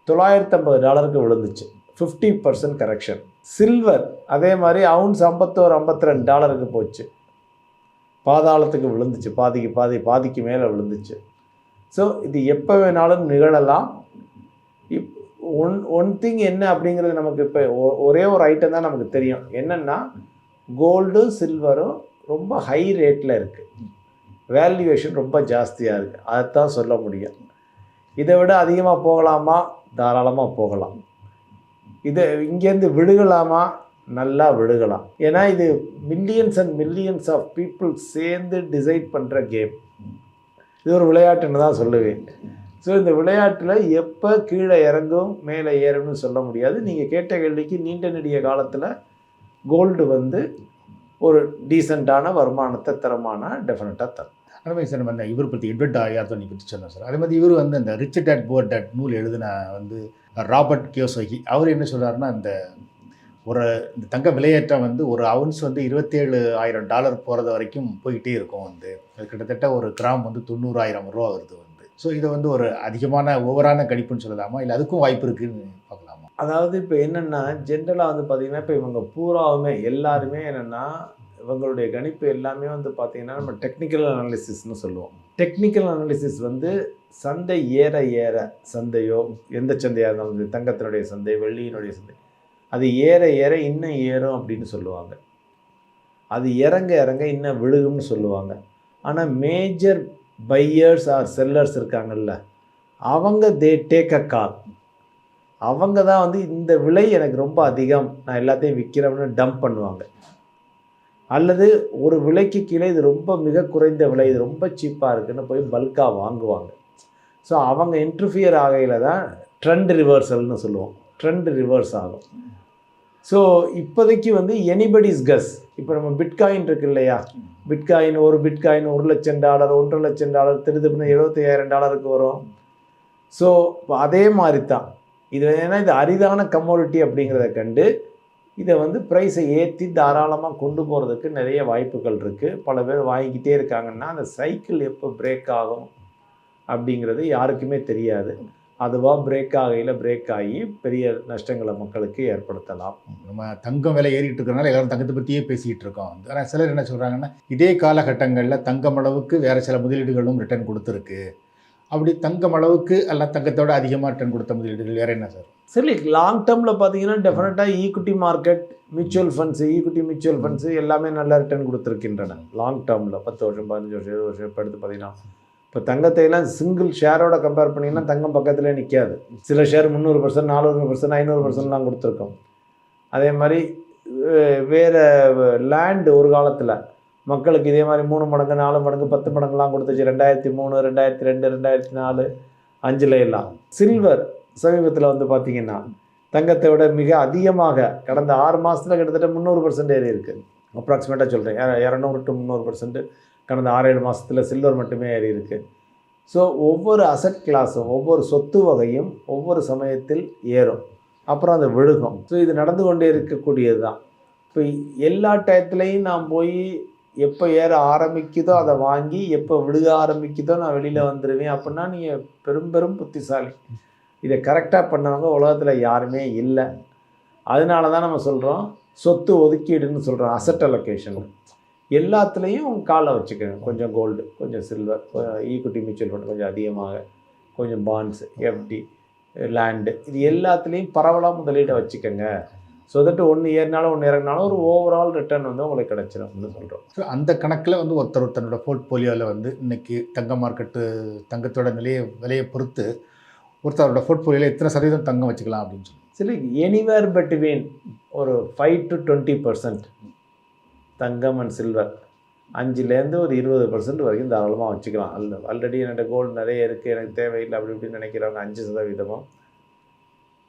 தொள்ளாயிரத்தி ஐம்பது டாலருக்கு விழுந்துச்சு. ஃபிஃப்டி பர்சன்ட் கரெக்ஷன் சில்வர் அதே மாதிரி அவுன்ஸ் ஐம்பத்தோரு ஐம்பத்தி ரெண்டு டாலருக்கு போச்சு. பாதாளத்துக்கு விழுந்துச்சு. பாதிக்கு பாதி பாதிக்கு மேலே விழுந்துச்சு. ஸோ இது எப்போ வேணாலும் நிகழலாம். இப் ஒன் ஒன் திங் என்ன அப்படிங்கிறது நமக்கு இப்போ ஒரே ஒரு ஐட்டம் தான் நமக்கு தெரியும். என்னென்னா கோல்டும் சில்வரும் ரொம்ப ஹை ரேட்டில் இருக்குது வேல்யூவேஷன் ரொம்ப ஜாஸ்தியாக இருக்குது அதைத்தான் சொல்ல முடியும். இதை விட அதிகமாக போகலாமா? தாராளமாக போகலாம். இதை இங்கேருந்து விழுகலாமா? நல்லா விழுகலாம். ஏன்னா இது millions and millions of people சேர்ந்து டிசைட் பண்ணுற கேம் இது ஒரு விளையாட்டுன்னு தான் சொல்லுவேன். ஸோ இந்த விளையாட்டில் எப்போ கீழே இறங்கும் மேலே ஏறும்னு சொல்ல முடியாது. நீங்கள் கேட்ட கேள்விக்கு நீண்ட நெடிய காலத்தில் கோல்டு வந்து ஒரு டீசெண்டான வருமானத்தை தரமான டெஃபினட்டாக தரும். அதே மாதிரி சார் நம்ம அந்த இவர் பற்றி எட்வர்ட் ஆயார்த்தோனி பற்றி சொன்னோம் சார். அதே மாதிரி இவர் வந்து அந்த ரிச் டேட் புவர் டேட் நூல் எழுதின வந்து ராபர்ட் கியோசகி. அவர் என்ன சொல்கிறாருன்னா அந்த ஒரு இந்த தங்க விலையேற்றம் வந்து ஒரு அவுன்ஸ் வந்து இருபத்தேழு ஆயிரம் டாலர் போகிறது வரைக்கும் போயிட்டே இருக்கும் வந்து. அது கிட்டத்தட்ட ஒரு கிராம் வந்து தொண்ணூறாயிரம் ரூபா வருது வந்து. ஸோ இதை வந்து ஒரு அதிகமான ஓவரான கணிப்புன்னு சொல்லலாமா? இல்லை அதுக்கும் வாய்ப்பு இருக்குதுன்னு பார்க்கலாமா? அதாவது இப்போ என்னென்னா ஜென்ரலாக வந்து பார்த்தீங்கன்னா இப்போ இவங்க பூராவுமே எல்லாருமே என்னென்னா இவங்களுடைய கணிப்பு எல்லாமே வந்து பார்த்திங்கன்னா நம்ம டெக்னிக்கல் அனாலிசிஸ்னு சொல்லுவோம். டெக்னிக்கல் அனாலிசிஸ் வந்து சந்தை ஏற ஏற சந்தையோ எந்த சந்தையாக இருந்தாலும் தங்கத்தினுடைய சந்தை வெள்ளியினுடைய சந்தை அது ஏற ஏற இன்னும் ஏறும் அப்படின்னு சொல்லுவாங்க. அது இறங்க இறங்க இன்னும் விழுகும்னு சொல்லுவாங்க. ஆனால் மேஜர் பையர்ஸ் ஆர் செல்லர்ஸ் இருக்காங்கல்ல அவங்க தே டேக் அ கால் அவங்க தான் வந்து இந்த விலை எனக்கு ரொம்ப அதிகம். நான் எல்லாத்தையும் விற்கிறேன்னு டம்ப் பண்ணுவாங்க. அல்லது ஒரு விலைக்கு கீழே இது ரொம்ப மிக குறைந்த விலை இது ரொம்ப சீப்பாக இருக்குதுன்னு போய் பல்காக வாங்குவாங்க. ஸோ அவங்க இன்டர்ஃபியர் ஆகையில் தான் ட்ரெண்ட் ரிவர்சல்னு சொல்லுவோம். ட்ரெண்ட் ரிவர்ஸ் ஆகும். ஸோ இப்போதைக்கு வந்து எனிபடிஸ் கஸ் இப்போ நம்ம பிட்காயின் இருக்கு இல்லையா? பிட்காயின் ஒரு பிட்காயின் ஒரு லட்சம் டாலர் ஒன்றரை லட்சம் டாலர் திருதுப்புன்னு எழுபத்தி ஐயாயிரம் டாலருக்கு வரும். ஸோ அதே மாதிரி தான். இது ஏன்னா இது அரிதான கமோடிட்டி அப்படிங்கிறத கண்டு இதை வந்து ப்ரைஸை ஏற்றி தாராளமாக கொண்டு போகிறதுக்கு நிறைய வாய்ப்புகள் இருக்குது பல பேர் வாங்கிக்கிட்டே இருக்காங்கன்னா அந்த சைக்கிள் எப்போ பிரேக் ஆகும் அப்படிங்கிறது யாருக்குமே தெரியாது. அதுவாக பிரேக் ஆகையில் பிரேக் ஆகி பெரிய நஷ்டங்களை மக்களுக்கு ஏற்படுத்தலாம். நம்ம தங்கம் விலை ஏறிட்டு இருக்கிறனால எல்லாரும் தங்கத்தை பற்றியே பேசிகிட்டு இருக்கோம். வந்து ஆனால் சிலர் என்ன சொல்கிறாங்கன்னா இதே காலகட்டங்களில் தங்கம் அளவுக்கு வேறு சில முதலீடுகளும் ரிட்டர்ன் கொடுத்துருக்கு. அப்படி தங்கம் அளவுக்கு அல்ல தங்கத்தோட அதிகமாக ரிட்டர்ன் கொடுத்த முதலீடுகள். வேறு என்ன சார்? சரி லாங் டேர்மில் பார்த்தீங்கன்னா டெஃபினட்டாக equity market mutual funds equity mutual funds எல்லாமே நல்ல ரிட்டர்ன் கொடுத்துருக்கின்றன. லாங் டேர்மில் பத்து வருஷம் பதினஞ்சு வருஷம் இருபது வருஷம் இப்போ எடுத்து பார்த்தீங்கன்னா இப்போ தங்கத்தையெல்லாம் சிங்கிள் ஷேரோட கம்பேர் பண்ணிங்கன்னா தங்கம் பக்கத்தில் நிற்காது சில ஷேர் முந்நூறு பர்சன்ட் நானூறு பர்சன்ட் ஐநூறு பர்சன்ட்லாம் கொடுத்துருக்கோம். அதே மாதிரி வேறு லேண்டு ஒரு காலத்தில் மக்களுக்கு இதே மாதிரி மூணு மடங்கு நாலு மடங்கு பத்து மடங்குலாம் கொடுத்துச்சு. ரெண்டாயிரத்தி மூணு ரெண்டாயிரத்தி ரெண்டு ரெண்டாயிரத்தி நாலு அஞ்சுல எல்லாம். சில்வர் சமீபத்தில் வந்து பார்த்தீங்கன்னா தங்கத்தை விட மிக அதிகமாக கடந்த ஆறு மாதத்தில் கிட்டத்தட்ட முந்நூறு பர்சன்ட் ஏறி இருக்குது அப்ராக்சிமேட்டாக சொல்கிறேன் இரநூறு டு முந்நூறு பர்சன்ட் கடந்த ஆறு ஏழு மாதத்தில் சில்வர் மட்டுமே ஏறி இருக்குது ஸோ ஒவ்வொரு அசட் கிளாஸும் ஒவ்வொரு சொத்து வகையும் ஒவ்வொரு சமயத்தில் ஏறும். அப்புறம் அது விழுகும். ஸோ இது நடந்து கொண்டே இருக்கக்கூடியது தான் இப்போ எல்லா டயத்துலையும் நான் போய் எப்போ ஏற ஆரம்பிக்குதோ அதை வாங்கி எப்போ விழுக ஆரம்பிக்குதோ நான் வெளியில் வந்துடுவேன் அப்படின்னா நீங்கள் பெரும் பெரும் புத்திசாலி. இதை கரெக்டாக பண்ணவங்க உலகத்தில் யாருமே இல்லை. அதனால தான் நம்ம சொல்கிறோம் சொத்து ஒதுக்கீடுன்னு சொல்கிறோம் அசட் அலொகேஷன் எல்லாத்துலேயும் காலை வச்சுக்கணும் கொஞ்சம் கோல்டு கொஞ்சம் சில்வர் ஈக்குட்டி மியூச்சுவல் ஃபண்ட் கொஞ்சம் அதிகமாக கொஞ்சம் பாண்ட்ஸ் எஃப்டி லேண்டு இது எல்லாத்துலேயும் பரவலாக முதலீட்டை வச்சுக்கோங்க. ஸோ தட் ஒன்று ஏறினாலும் ஒன்று இறங்கினாலும் ஒரு ஓவரால் ரிட்டர்ன் வந்து உங்களுக்கு கிடைச்சிரும்னு சொல்கிறோம் ஸோ அந்த கணக்கில் வந்து ஒருத்தர் தன்னோட போர்ட்போலியோவில் வந்து இன்னைக்கு தங்க மார்க்கெட்டு தங்கத்தோட நிலையை விலையை பொறுத்து ஒருத்தரோட போர்ட்போலியோவில் எத்தனை சதவீதம் தங்கம் வச்சுக்கலாம் அப்படின்னு சொல்லி சரி எனிவேர் பிட்வீன் ஒரு ஃபைவ் டு டுவெண்ட்டி பர்சன்ட் தங்கம் அண்ட் சில்வர் அஞ்சுலேருந்து ஒரு இருபது பர்சன்ட் வரைக்கும் தாராளமாக வச்சுக்கலாம். ஆல்ரெடி என்னோட கோல்டு நிறைய இருக்குது எனக்கு தேவையில்லை அப்படி இப்படின்னு நினைக்கிறவங்க அஞ்சு சதவீதமும்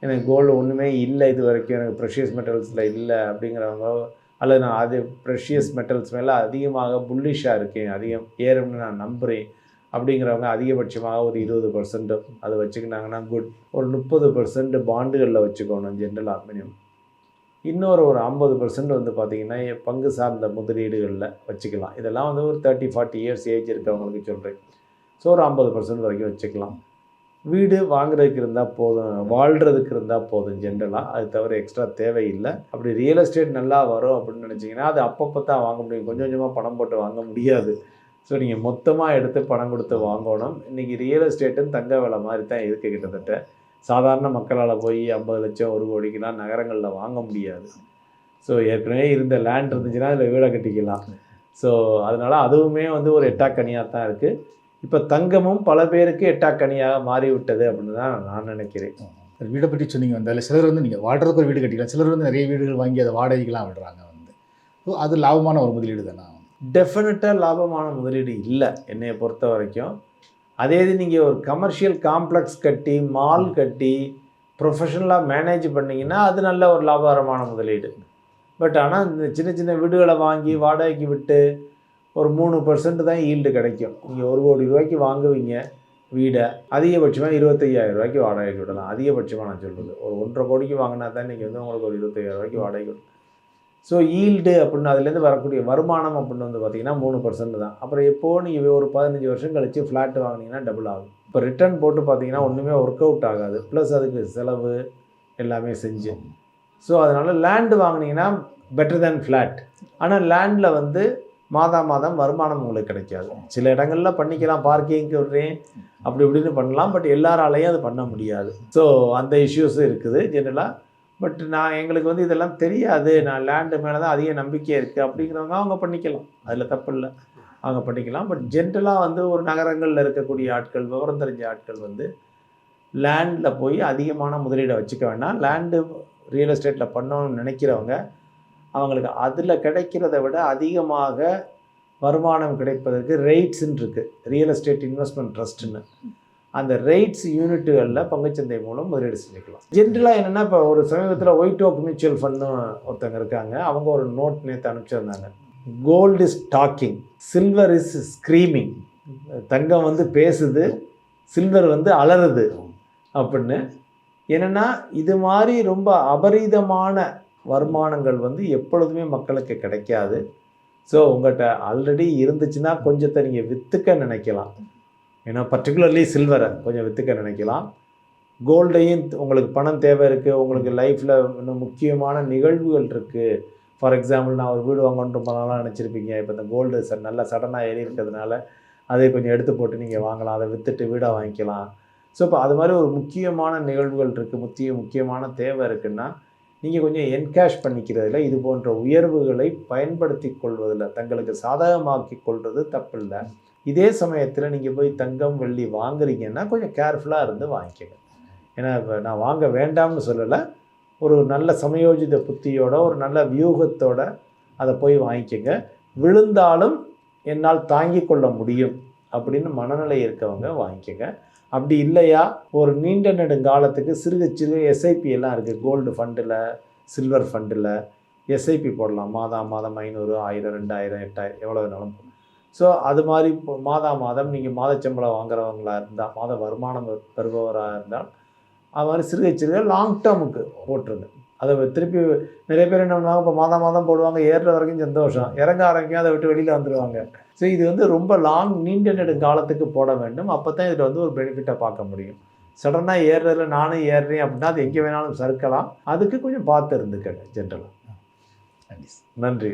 எனக்கு கோல்டு ஒன்றுமே இல்லை இது வரைக்கும் எனக்கு ப்ரெஷியஸ் மெட்டல்ஸில் இல்லை அப்படிங்கிறவங்க அல்லது நான் அது ப்ரெஷியஸ் மெட்டல்ஸ் மேலே அதிகமாக புல்லிஷாக இருக்கேன் அதிகம் ஏறும்னு நான் நம்புகிறேன் அப்படிங்கிறவங்க அதிகபட்சமாக ஒரு இருபது பர்சன்ட் அது வச்சுக்கினாங்கன்னா குட் ஒரு முப்பது பர்சன்ட் பாண்டுகளில் வச்சுக்கணும் ஜென்ரலாக மினிமம் இன்னொரு ஒரு ஐம்பது பர்சன்ட் வந்து பார்த்திங்கன்னா பங்கு சார்ந்த முதலீடுகளில் வச்சுக்கலாம். இதெல்லாம் வந்து ஒரு தேர்ட்டி ஃபார்ட்டி இயர்ஸ் ஏஜ் இருக்கவங்களுக்கு சொல்கிறேன் ஸோ ஒரு ஐம்பது பர்சன்ட் வரைக்கும் வச்சுக்கலாம். வீடு வாங்குறதுக்கு இருந்தால் போதும் வாழ்கிறதுக்கு இருந்தால் போதும் ஜென்ரலாக அது தவிர எக்ஸ்ட்ரா தேவையில்லை. அப்படி ரியல் எஸ்டேட் நல்லா வரும் அப்படின்னு நினச்சிங்கன்னா அது அப்பப்போ தான் வாங்க முடியும். கொஞ்சம் கொஞ்சமாக பணம் போட்டு வாங்க முடியாது. ஸோ நீங்கள் மொத்தமாக எடுத்து பணம் கொடுத்து வாங்கணும். இன்றைக்கி ரியல் எஸ்டேட்டுன்னு தங்க விலை மாதிரி தான் இருக்குது கிட்டத்தட்ட. சாதாரண மக்களால் போய் ஐம்பது லட்சம் ஒரு கோடிக்கெலாம் நகரங்களில் வாங்க முடியாது. ஸோ ஏற்கனவே இருந்த லேண்ட் இருந்துச்சுன்னா அதில் வீடை கட்டிக்கலாம். ஸோ அதனால் அதுவுமே வந்து ஒரு எட்டாக்கனியாக தான் இருக்குது இப்போ தங்கமும் பல பேருக்கு எட்டாக்கனியாக மாறிவிட்டது அப்படின்னு தான் நான் நினைக்கிறேன். வீடை பற்றி சொன்னீங்க வந்து அதில் சிலர் வந்து நீங்கள் வாடுறதுக்கு ஒரு வீடு கட்டிக்கலாம் சிலர் வந்து நிறைய வீடுகள் வாங்கி அதை வாடகைக்கெலாம் விடுறாங்க வந்து. ஸோ அது லாபமான ஒரு முதலீடு தானே? டெஃபினட்டாக லாபமான முதலீடு இல்லை என்னையை பொறுத்த வரைக்கும். அதே இது நீங்கள் ஒரு கமர்ஷியல் காம்ப்ளெக்ஸ் கட்டி மால் கட்டி ப்ரொஃபஷனலாக மேனேஜ் பண்ணீங்கன்னா அது நல்ல ஒரு லாபகரமான முதலீடு. பட் ஆனால் இந்த சின்ன சின்ன வீடுகளை வாங்கி வாடகைக்கு விட்டு ஒரு மூணு பர்சன்ட் தான் ஈல்டு கிடைக்கும். நீங்கள் ஒரு கோடி ரூபாய்க்கு வாங்குவீங்க வீடை அதிகபட்சமாக இருபத்தையாயிரம் ரூபாய்க்கு வாடகைக்கு விடலாம். அதிகபட்சமாக நான் சொல்கிறது ஒரு ஒன்றரை கோடிக்கு வாங்கினா தான் நீங்கள் வந்து உங்களுக்கு ஒரு இருபத்தையாயிரம் ரூபாய்க்கு வாடகைக்கு விடலாம். ஸோ ஈல்டு அப்படின்னு அதுலேருந்து வரக்கூடிய வருமானம் அப்படின்னு வந்து பார்த்தீங்கன்னா மூணு பர்சன்ட் தான். அப்புறம் எப்போது நீங்கள் ஒரு பதினஞ்சு வருஷம் கழித்து ஃப்ளாட் வாங்கினீங்கன்னா டபுள் ஆகும். இப்போ ரிட்டர்ன் போட்டு பார்த்தீங்கன்னா ஒன்றுமே ஒர்க் அவுட் ஆகாது. ப்ளஸ் அதுக்கு செலவு எல்லாமே செஞ்சு. ஸோ அதனால் லேண்டு வாங்கினீங்கன்னா பெட்டர் தேன் ஃப்ளாட் ஆனால் லேண்டில் வந்து மாதா மாதம் வருமானம் உங்களுக்கு கிடைக்காது. சில இடங்களில் பண்ணிக்கலாம் பார்க்கிங்க்கு விடுறேன் அப்படி இப்படின்னு பண்ணலாம் பட் எல்லாராலையும் அது பண்ண முடியாது. ஸோ அந்த இஷ்யூஸும் இருக்குது ஜென்ரலாக பட் நான் எங்களுக்கு வந்து இதெல்லாம் தெரியாது. நான் லேண்டு மேலே தான் அதிக நம்பிக்கை இருக்குது அப்படிங்கிறவங்க அவங்க பண்ணிக்கலாம். அதில் தப்பு இல்லை. அவங்க பண்ணிக்கலாம். பட் ஜென்ரலாக வந்து ஒரு நகரங்களில் இருக்கக்கூடிய ஆட்கள் விவரம் தெரிஞ்ச ஆட்கள் வந்து லேண்டில் போய் அதிகமான முதலீடை வச்சுக்க வேண்டாம். லேண்டு ரியல் எஸ்டேட்டில் பண்ணணும்னு நினைக்கிறவங்க அவங்களுக்கு அதில் கிடைக்கிறத விட அதிகமாக வருமானம் கிடைப்பதற்கு ரேட்ஸ்ன்னு இருக்குது ரியல் எஸ்டேட் இன்வெஸ்ட்மெண்ட் ட்ரஸ்ட்டுன்னு அந்த ரெய்ட்ஸ் யூனிட்டுகளில் பங்குச்சந்தை மூலம் முதலீடு செஞ்சுக்கலாம். ஜென்ரலாக என்னென்னா இப்போ ஒரு சமீபத்தில் ஒயிட் ஓக் மியூச்சுவல் ஃபண்டும் ஒருத்தங்க இருக்காங்க. அவங்க ஒரு நோட் நேற்று அனுப்பிச்சிருந்தாங்க. Gold is talking silver is screaming தங்கம் வந்து பேசுது. சில்வர் வந்து அலறுது. அப்படின்னு. என்னென்னா இது மாதிரி ரொம்ப அபரீதமான வருமானங்கள் வந்து எப்பொழுதுமே மக்களுக்கு கிடைக்காது. ஸோ உங்கள்கிட்ட ஆல்ரெடி இருந்துச்சுன்னா கொஞ்சத்தை நீங்கள் விற்றுக்க நினைக்கலாம். ஏன்னா பர்டிகுலர்லி சில்வரை கொஞ்சம் விற்றுக்க நினைக்கலாம். கோல்டையும் உங்களுக்கு பணம் தேவை இருக்குது உங்களுக்கு லைஃப்பில் இன்னும் முக்கியமான நிகழ்வுகள் இருக்குது ஃபார் எக்ஸாம்பிள் நான் ஒரு வீடு வாங்கணும் ரொம்ப நாளாக நினச்சிருப்பீங்க. இப்போ இந்த கோல்டு ச நல்லா சடனாக ஏறி இருக்கிறதுனால அதை கொஞ்சம் எடுத்து போட்டு நீங்கள் வாங்கலாம். அதை விற்றுட்டு வீடாக வாங்கிக்கலாம். ஸோ இப்போ அது மாதிரி ஒரு முக்கியமான நிகழ்வுகள் இருக்குது முக்கிய முக்கியமான தேவை இருக்குன்னா நீங்கள் கொஞ்சம் என்கேஷ் பண்ணிக்கிறதுல இது போன்ற உயர்வுகளை பயன்படுத்தி கொள்வதில் தங்களுக்கு சாதகமாக்கி கொள்வது தப்பில்லை. இதே சமயத்தில் நீங்கள் போய் தங்கம் வெள்ளி வாங்குறீங்கன்னா கொஞ்சம் கேர்ஃபுல்லாக இருந்து வாங்கிக்கோங்க. ஏன்னா இப்போ நான் வாங்க வேண்டாம்னு சொல்லலை. ஒரு நல்ல சமயோஜித புத்தியோட ஒரு நல்ல வியூகத்தோட அதை போய் வாங்கிக்கோங்க. விழுந்தாலும் என்னால் தாங்கி கொள்ள முடியும் அப்படின்னு மனநிலை இருக்கவங்க வாங்கிக்கோங்க. அப்படி இல்லையா? ஒரு நீண்ட நெடுங்காலத்துக்கு சிறுக சிறு எஸ்ஐபி எல்லாம் இருக்குது கோல்டு ஃபண்டில் சில்வர் ஃபண்டில் எஸ்ஐபி போடலாம். மாதம் மாதம் ஐநூறு ஆயிரம் ரெண்டாயிரம் எட்டாயிரம் எவ்வளோ வேணாலும் ஸோ அது மாதிரி இப்போ மாதா மாதம் நீங்கள் மாதச்சம்பளம் வாங்குறவங்களாக இருந்தால் மாத வருமானம் பெறுபவராக இருந்தால் அது மாதிரி சிறுகை சிறுகை லாங் டேர்முக்கு போட்டுருங்க. அதை திருப்பி நிறைய பேர் என்ன பண்ணுவாங்க இப்போ மாதம் மாதம் போடுவாங்க ஏறுற வரைக்கும் சந்தோஷம். இறங்க ஆரம்பிக்கும் அதை விட்டு வெளியில் வந்துடுவாங்க ஸோ இது வந்து ரொம்ப லாங் நீண்ட நெடுங்காலத்துக்கு போட வேண்டும். அப்போ தான் இதில் வந்து ஒரு பெனிஃபிட்டை பார்க்க முடியும். சடனாக ஏறுறதுல நானும் ஏறுறேன் அப்படின்னா அது எங்கே வேணாலும் சறுக்கலாம். அதுக்கு கொஞ்சம் பார்த்து இருந்துக்கங்க ஜென்ரலாக நன்றி நன்றி.